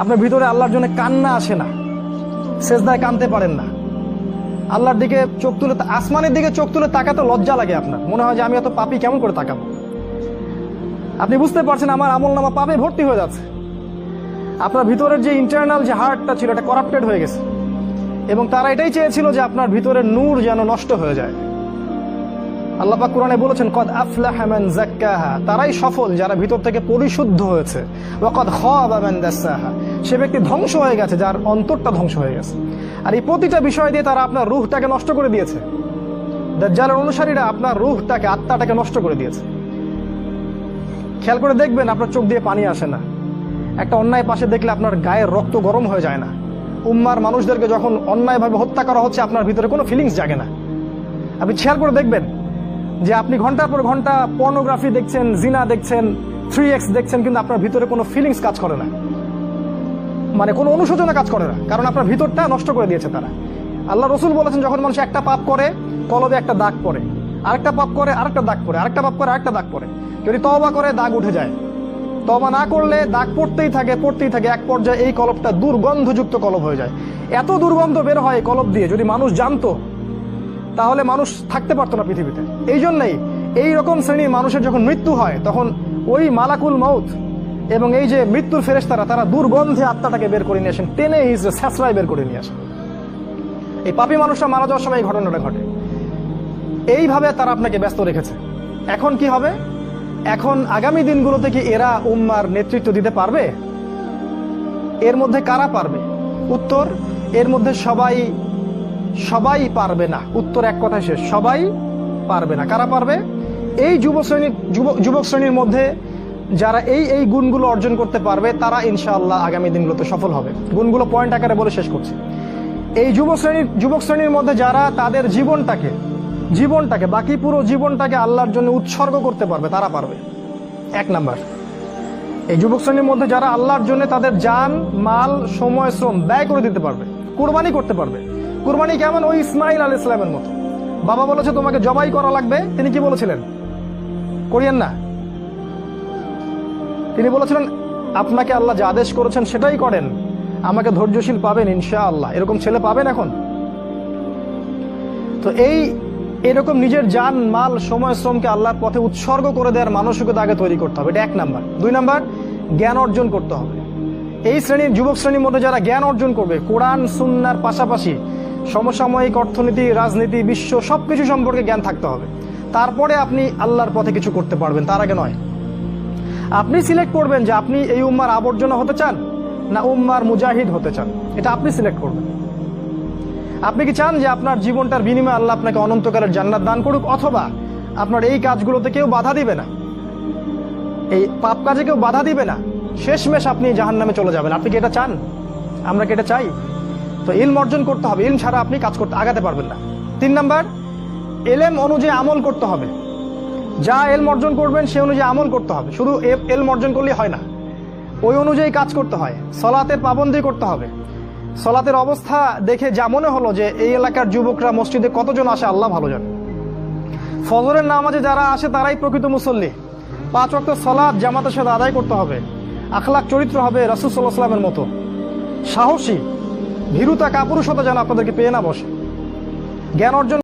আপনার ভিতরে আল্লাহর জন্য কান্না আসে না শেষদায় কানতে পারেন না। আল্লাহর দিকে চোখ তুলে আসমানের দিকে চোখ তুলে তাকাতে লজ্জা লাগে আপনার। মনে হয় যে আমি এত পাপি কেমন করে তাকাবো? আপনি বুঝতে পারছেন আমার আমল নামা পাপে ভর্তি হয়ে যাচ্ছে। আপনার ভিতরের যে ইন্টারনাল যে হার্টটা ছিল, এটা করাপ্টেড হয়ে গেছে। এবং তারা এটাই চেয়েছিল যে আপনার ভিতরের নূর যেন নষ্ট হয়ে যায়। আল্লাহ পাক কোরআনে বলেছেন, কদ আফলাহা মান যাক্কাহা। তারাই সফল যারা ভিতর থেকে পরিশুদ্ধ হয়েছে। ওয়া কদ খাবা মান দাসাহা। সে ব্যক্তি ধ্বংস হয়ে গেছে, যার অন্তরটা ধ্বংস হয়ে গেছে। আর এই প্রতিটা বিষয় দিয়ে তারা আপনার রূহটাকে নষ্ট করে দিয়েছে। দাজ্জালের অনুসারীরা আপনার রূহটাকে, আত্মাটাকে নষ্ট করে দিয়েছে। খেয়াল করে দেখবেন, আপনার চোখ দিয়ে পানি আসে না। একটা অন্যায় পাশে দেখলে আপনার গায়ের রক্ত গরম হয়ে যায় না। উম্মার মানুষদেরকে যখন অন্যায়ভাবে হত্যা করা হচ্ছে, আপনার ভিতরে কোনো ফিলিংস জাগে না। আপনি খেয়াল করে দেখবেন যে আপনি ঘণ্টার পর ঘণ্টা পর্নোগ্রাফি দেখছেন, জিনা দেখছেন থ্রি এক্স দেখছেন, কিন্তু আপনার ভিতরে কোনো ফিলিংস কাজ করে না। মানে কোনো অনুশোচনা কাজ করে না, কারণ আপনার ভিতরটা নষ্ট করে দিয়েছে তারা। আল্লাহ রসুল বলেছেন, যখন মানুষ একটা পাপ করে, কলবে একটা দাগ পড়ে। আরেকটা পাপ করে, আরেকটা দাগ পড়ে। আরেকটা পাপ করে, আরেকটা দাগ পড়ে। যদি তবা করে, দাগ উঠে যায়। তবা না করলে দাগ পড়তেই থাকে পড়তেই থাকে। এক পর্যায়ে এই কলবটা দুর্গন্ধযুক্ত কলব হয়ে যায়। এত দুর্গন্ধ বের হয় কলব দিয়ে, যদি মানুষ জানতো তাহলে মানুষ থাকতে পারতো না পৃথিবীতে। এই জন্যই এই রকম শ্রেণির মানুষের যখন মৃত্যু হয়, তখন ওই মালাকুল মাউত এবং এই যে মৃত্যুর ফেরেশতারা, তারা দুর্গন্ধে আত্মাটাকে বের করে নিয়ে আসেন, টেনে হিসেবে স্যাঁচড়ায় বের করে নিয়ে আসেন। এই পাপী মানুষরা মারা যাওয়ার সময় এই ঘটনাটা ঘটে। এইভাবে তারা আপনাকে ব্যস্ত রেখেছে। এখন কি হবে? এখন আগামী দিনগুলোতে কি এরা উম্মার নেতৃত্ব দিতে পারবে? এর মধ্যে কারা পারবে? উত্তর, এর মধ্যে সবাই সবাই পারবে না। উত্তর এক কথায় শেষ, সবাই পারবে না। কারা পারবে? এই যুব শ্রেণির যুবক শ্রেণির মধ্যে যারা এই এই গুণগুলো অর্জন করতে পারবে, তারা ইনশাআল্লাহ আগামী দিনগুলোতে সফল হবে। গুণগুলো পয়েন্ট আকারে বলে শেষ করছি। এই যুব শ্রেণির, যুবক শ্রেণির মধ্যে যারা তাদের জীবনটাকে জীবনটাকে, বাকি পুরো জীবনটাকে আল্লাহর জন্য উৎসর্গ করতে পারবে, তারা পারবে। এক নাম্বার, এই যুবক শ্রেণির মধ্যে যারা আল্লাহর জন্য তাদের জান মাল, সময়, শ্রম ব্যয় করে দিতে পারবে, কুরবানি করতে পারবে কুরবানি কেমন? ওই ইসমাইল আল ইসলামের মতো। বাবা বলেছে, তোমাকে জবাই করা লাগবে। তিনি কি বলেছিলেন? করিয়েন না। তিনি বলেছিলেন, আপনাকে আল্লাহ যে আদেশ করেছেন সেটাই করেন। আমাকে ধৈর্যশীল পাবেন ইনশা আল্লাহ এরকম ছেলে পাবেন এখন? তো এই এরকম নিজের যান মাল, সময়, শ্রমকে আল্লাহর পথে উৎসর্গ করে দেওয়ার মানসিকতা আগে তৈরি করতে হবে। এটা এক নাম্বার। দুই নাম্বার, জ্ঞান অর্জন করতে হবে। এই শ্রেণির, যুবক শ্রেণির মধ্যে যারা জ্ঞান অর্জন করবে, কোরআন, সুন্নার পাশাপাশি সমসাময়িক অর্থনীতি, রাজনীতি, বিশ্ব সবকিছু সম্পর্কে জ্ঞান থাকতে হবে। তারপরে আপনি আল্লাহর পথে কিছু করতে পারবেন, তার আগে নয়। আপনি সিলেক্ট করবেন যে আপনি এই উম্মার আবর্জনা হতে চান না উম্মার মুজাহিদ হতে চান। এটা আপনি সিলেক্ট করবেন। আপনি কি চান যে আপনার জীবনটার বিনিময়ে আল্লাহ আপনাকে অনন্তকালের জান্নাত দান করুক, অথবা আপনার এই কাজগুলোতে কেউ বাধা দিবে না? এই পাপ কাজে কেউ বাধা দিবে না? শেষমেশ আপনি জাহান নামে চলে যাবেন। আপনি কি এটা চান? আমরা কি এটা চাই? তো ইলম অর্জন করতে হবে, ইলম ছাড়া আপনি কাজ করতে আগাতে পারবেন না। তিন নাম্বার এলেম অনুযায়ী আমল করতে হবে। যা এলম অর্জন করবেন, সে অনুযায়ী আমল করতে হবে। শুধু এলম অর্জন করলেই হয় না, ওই অনুযায়ী কাজ করতে হয়। সলাতের পাবন্দি করতে হবে। সলাতের অবস্থা দেখে যা মনে হলো যে এই এলাকার যুবকরা মসজিদে কতজন আসে, আল্লাহ ভালো জানে। ফজরের নামাজে যারা আসে, তারাই প্রকৃত মুসল্লি। পাঁচ ওয়াক্ত সলাদ জামাতের সাথে আদায় করতে হবে। আখলাক চরিত্র হবে রাসুল সাল্লাহ সাল্লামের মতো। সাহসী। ভীরুতা কাপুরুষতা যেন আপনাদেরকে পেয়ে না বসে। জ্ঞান অর্জন